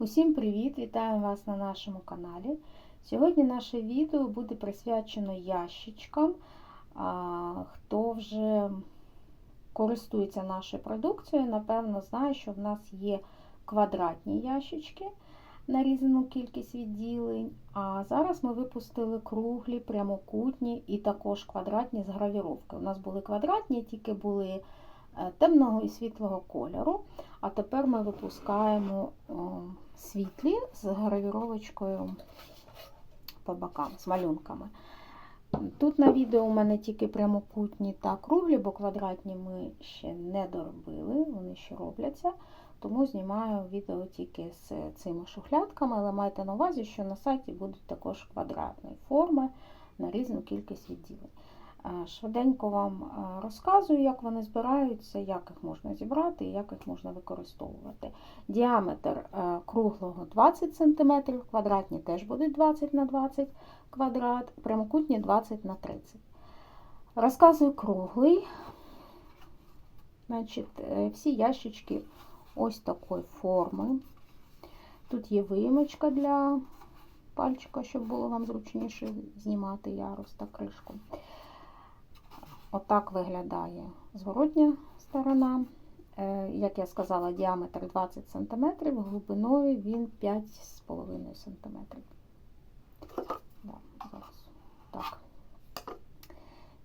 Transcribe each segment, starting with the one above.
Усім привіт! Вітаю вас на нашому каналі. Сьогодні наше відео буде присвячено ящичкам. Хто вже користується нашою продукцією, напевно, знає, що в нас є квадратні ящички на різну кількість відділень. А зараз ми випустили круглі, прямокутні і також квадратні з гравіровки. У нас були квадратні, тільки були темного і світлого кольору. А тепер ми випускаємо світлі з гравіровочкою по бокам, з малюнками. Тут на відео у мене тільки прямокутні та круглі, бо квадратні ми ще не доробили, вони ще робляться. Тому знімаю відео тільки з цими шухлядками, але майте на увазі, що на сайті будуть також квадратні форми на різну кількість відділень. Швиденько вам розказую, як вони збираються, як їх можна зібрати і як їх можна використовувати. Діаметр круглого 20 см, квадратні теж будуть 20 на 20 квадрат, прямокутні 20 на 30 Розказую круглий. Значить, е, Всі ящички ось такої форми. Тут є виємочка для пальчика, щоб було вам зручніше знімати ярус та кришку. Отак виглядає зворотня сторона. Е, як я сказала, діаметр 20 см, глибиною він 5,5 см. Так.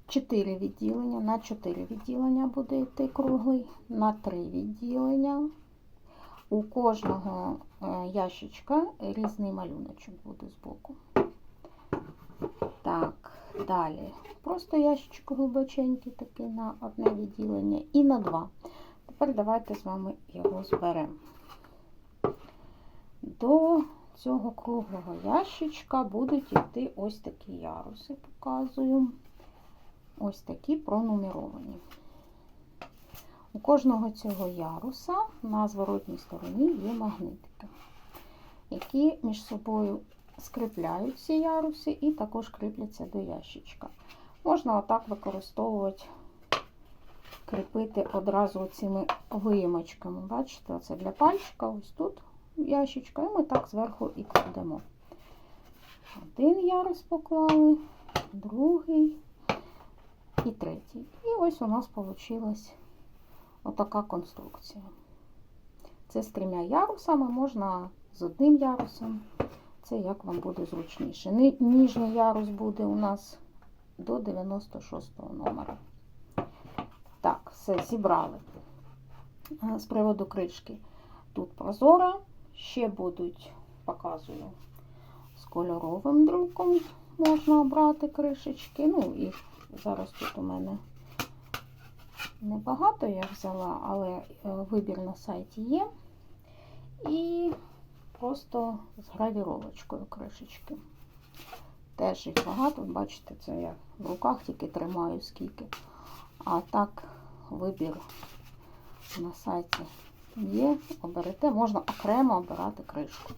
4 відділення, на 4 відділення буде йти круглий, на 3 відділення. У кожного е, ящичка різний малюночок буде збоку. Так, далі. Просто ящичок глибоченький такий на одне відділення і на два. Тепер давайте з вами його зберемо. До цього круглого ящичка будуть йти ось такі яруси, показую. Ось такі пронумеровані. У кожного цього яруса на зворотній стороні є магнитики, які між собою скріпляють ці яруси і також кріпляться до ящичка. Можна отак використовувати, кріпити одразу цими виємочками. Бачите, це для пальчика, ось тут ящичка, і ми так зверху і кладемо. Один ярус поклали, другий і третій. І ось у нас вийшла отака конструкція. Це з трьома ярусами, можна з одним ярусом. Це як вам буде зручніше. Ніжній ярус буде у нас до 96 номера. Так, все, зібрали. З приводу кришки. Тут прозора, ще будуть, показую, з кольоровим друком можна обрати кришечки. Ну, і зараз тут у мене небагато я взяла, але е, вибір на сайті є. І просто з гравіровочкою кришечки. Теж їх багато, бачите, це я в руках тільки тримаю скільки. А так, вибір на сайті є, оберете, можна окремо обирати кришку,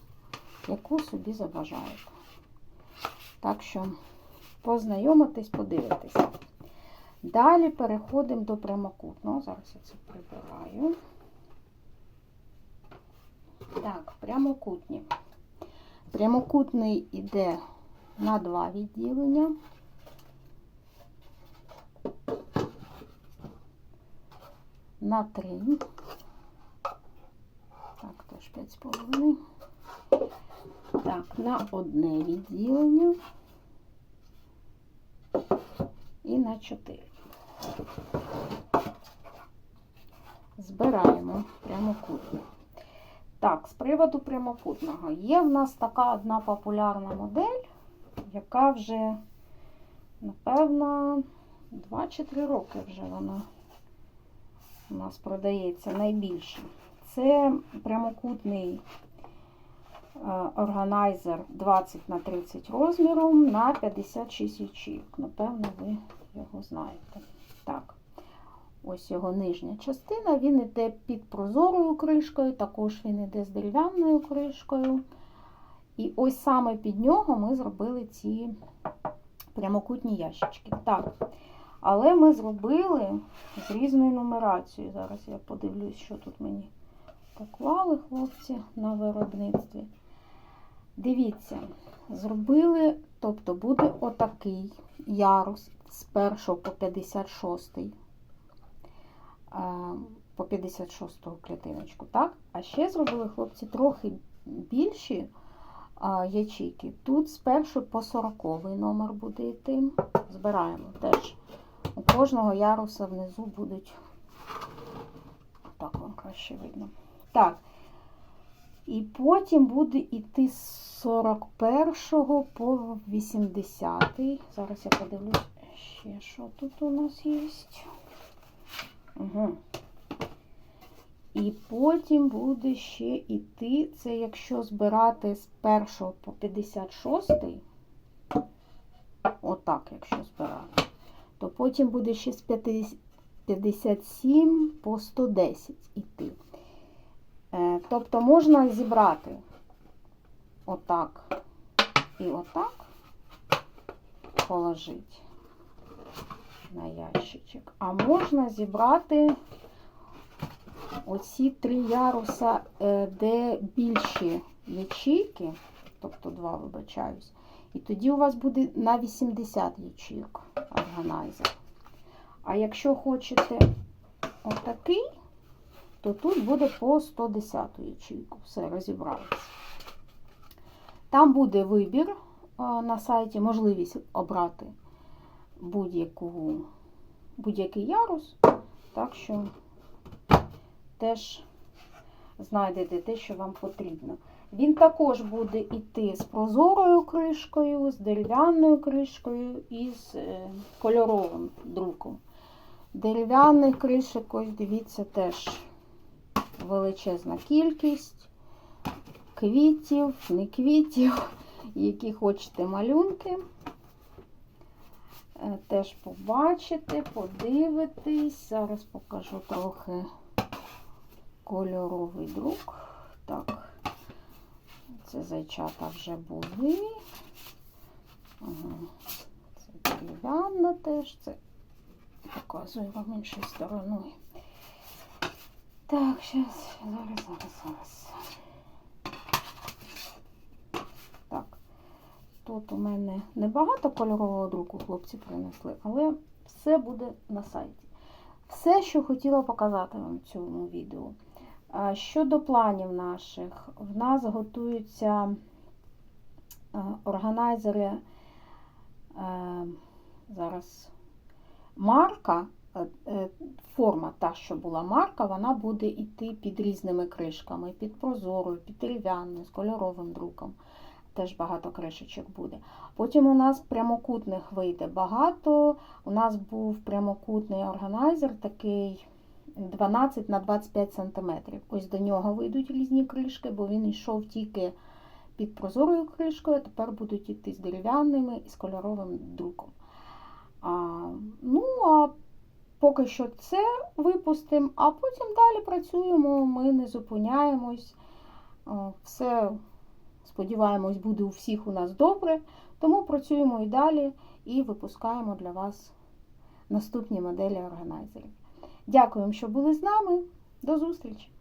яку собі забажаєте. Так що, познайомитись, подивитись. Далі переходимо до прямокутного. Зараз я це прибираю. Так, прямокутні. Прямокутний іде на два відділення. На три. Так, теж 5,5. Так, на одне відділення і на 4. Збираємо прямокутний. Так, з приводу прямокутного. Є в нас така одна популярна модель, яка вже, напевно, 2 чи 3 роки вже вона у нас продається найбільше. Це прямокутний е, органайзер 20 на 30 розміром на 56 ячейок. Напевно, ви його знаєте. Ось його нижня частина, він йде під прозорою кришкою, також він йде з дерев'яною кришкою. І ось саме під нього ми зробили ці прямокутні ящички. Так, але ми зробили з різною нумерацією. Зараз я подивлюсь, що тут мені поклали хлопці на виробництві. Дивіться, зробили, тобто буде отакий ярус з 1 по 56, а, по 56 клітиночку, так? А ще зробили хлопці трохи більші ячейки. Тут з 1 по 40 номер буде йти. Збираємо теж. У кожного яруса внизу будуть, так вам краще видно. Так. І потім буде йти з 41 по 80. Зараз я подивлюсь ще, що тут у нас є. Угу. І потім буде ще йти, це якщо збирати з 1 по 56, отак, якщо збирати, то потім буде ще з 57 по 110 йти. Е, Тобто можна зібрати отак і отак положити на ящичок. А можна зібрати оці три яруса, е, де більші ячейки, тобто два, вибачаюсь, і тоді у вас буде на 80 ячейок органайзер. А якщо хочете отакий, то тут буде по 110 ячейку. Все, розібралися. Там буде вибір на сайті, можливість обрати будь-який ярус. Так що теж знайдете те, що вам потрібно. Він також буде йти з прозорою кришкою, з дерев'яною кришкою і з е, кольоровим друком. Дерев'яних кришок, ось дивіться, теж величезна кількість квітів, не квітів, які хочете малюнки. Теж побачите, подивитесь. Зараз покажу трохи кольоровий друк. Так, це зайчата вже були. Ага. Це дерев'яна теж, це показую вам іншою стороною. Так, зараз, зараз, зараз, зараз. Так, тут у мене небагато кольорового друку хлопці принесли, але все буде на сайті. Все, що хотіла показати вам в цьому відео. Щодо планів наших, в нас готуються органайзери. Зараз марка, е, е, форма та, що була марка, вона буде йти під різними кришками, під прозорою, під дерев'яною, з кольоровим друком. Теж багато кришечок буде. Потім у нас прямокутних вийде багато. У нас був прямокутний органайзер, такий 12 на 25 см. Ось до нього вийдуть різні кришки, бо він йшов тільки під прозорою кришкою, а тепер будуть йти з дерев'яними і з кольоровим друком. А, ну, а поки що це випустимо, а потім далі працюємо, ми не зупиняємось. Все, сподіваємось, буде у всіх у нас добре. Тому працюємо і далі і випускаємо для вас наступні моделі органайзерів. Дякуємо, що були з нами. До зустрічі!